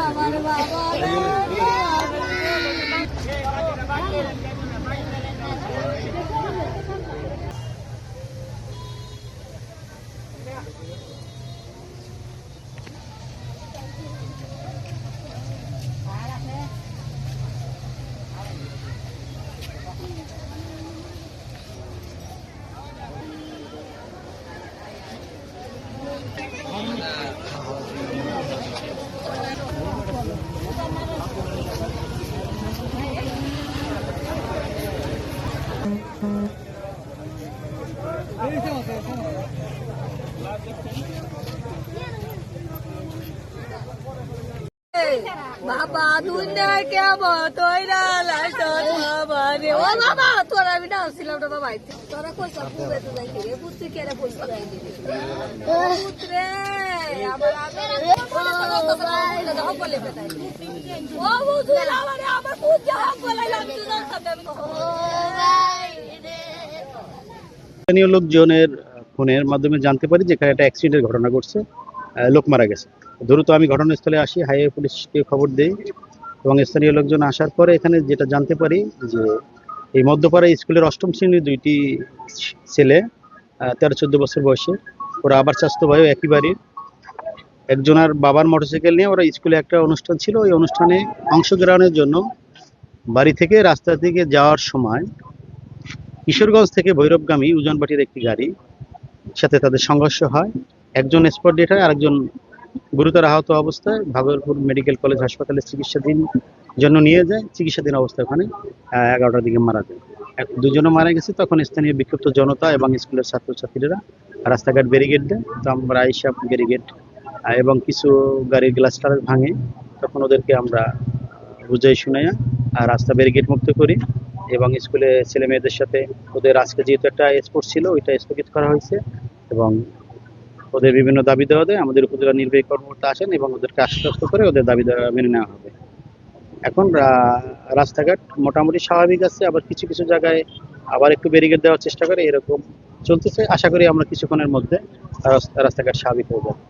আমার বাবা বাবা তুই না কেমন? তৈরা বাবা রে ও বাবা তোরা আমি না ছিলাম না বাবা তোরা কই পুবে তো যাই রে পুত্র কে রে পয়সা ও পুত্রে আমার বলে ও বুঝু আমারে আমার বলে লাগতো না লোকজনের ফোনের মাধ্যমে জানতে পারি যে এখানে একটা অ্যাক্সিডেন্টের ঘটনা ঘটছে লোক মারা গেছে। দ্রুত আমি ঘটনাস্থলে আসি, হাইওয়ে পুলিশকে খবর দিই এবং স্থানীয় লোকজন আসার পরে এখানে যেটা জানতে পারি যে এই মধ্যপাড়া স্কুলের অষ্টম শ্রেণির দুইটি ছেলে তেরো চোদ্দ বছর বয়সে। ওরা আবার স্বাস্থ্য ভাই একই বাড়ির। একজনের বাবার মোটরসাইকেল নিয়ে ওরা স্কুলে একটা অনুষ্ঠান ছিল। ওই অনুষ্ঠানে অংশগ্রহণের জন্য বাড়ি থেকে রাস্তা থেকে যাওয়ার সময় কিশোরগঞ্জ থেকে ভৈরবগামী উজনবাটির একটি গাড়ি সাথে তাদের সংঘর্ষ হয়। একজন স্পট ডেট হয়, আরেকজন গুরুতর আহত অবস্থায় ভাগলপুর মেডিকেল কলেজ হাসপাতালে চিকিৎসাধীন জন্য নিয়ে যায়। চিকিৎসাধীন অবস্থায় ওখানে এগারোটার দিকে মারা যায়। এক- দুজনে মারা গেছে। তখন স্থানীয় বিক্ষুব্ধ জনতা এবং স্কুলের ছাত্রছাত্রীরা রাস্তাঘাট ব্যারিগেড দেয়। তো আমরা আইসা ব্যারিগেড এবং কিছু গাড়ির গ্লাস টালাস ভাঙে। তখন ওদেরকে আমরা বুঝাই আর রাস্তা ব্যারিগেড মুক্ত করি। এবং স্কুলে ছেলে মেয়েদের সাথে ওদের আজকে যেহেতু একটা স্পোর্টস ছিল, ওইটা স্থগিত করা হয়েছে এবং ওদের বিভিন্ন দাবি দেওয়া দেয়, আমাদের উপজেলা নির্বাহী কর্মকর্তা আসেন এবং ওদেরকে আশ্বস্ত করে ওদের দাবি দেওয়া মেনে নেওয়া হবে। এখন রাস্তাঘাট মোটামুটি স্বাভাবিক আছে, আবার কিছু কিছু জায়গায় আবার একটু ব্যারিকেড দেওয়ার চেষ্টা করে, এরকম চলতেছে। আশা করি আমরা কিছুক্ষণের মধ্যে রাস্তাঘাট স্বাভাবিক হয়ে যাবে।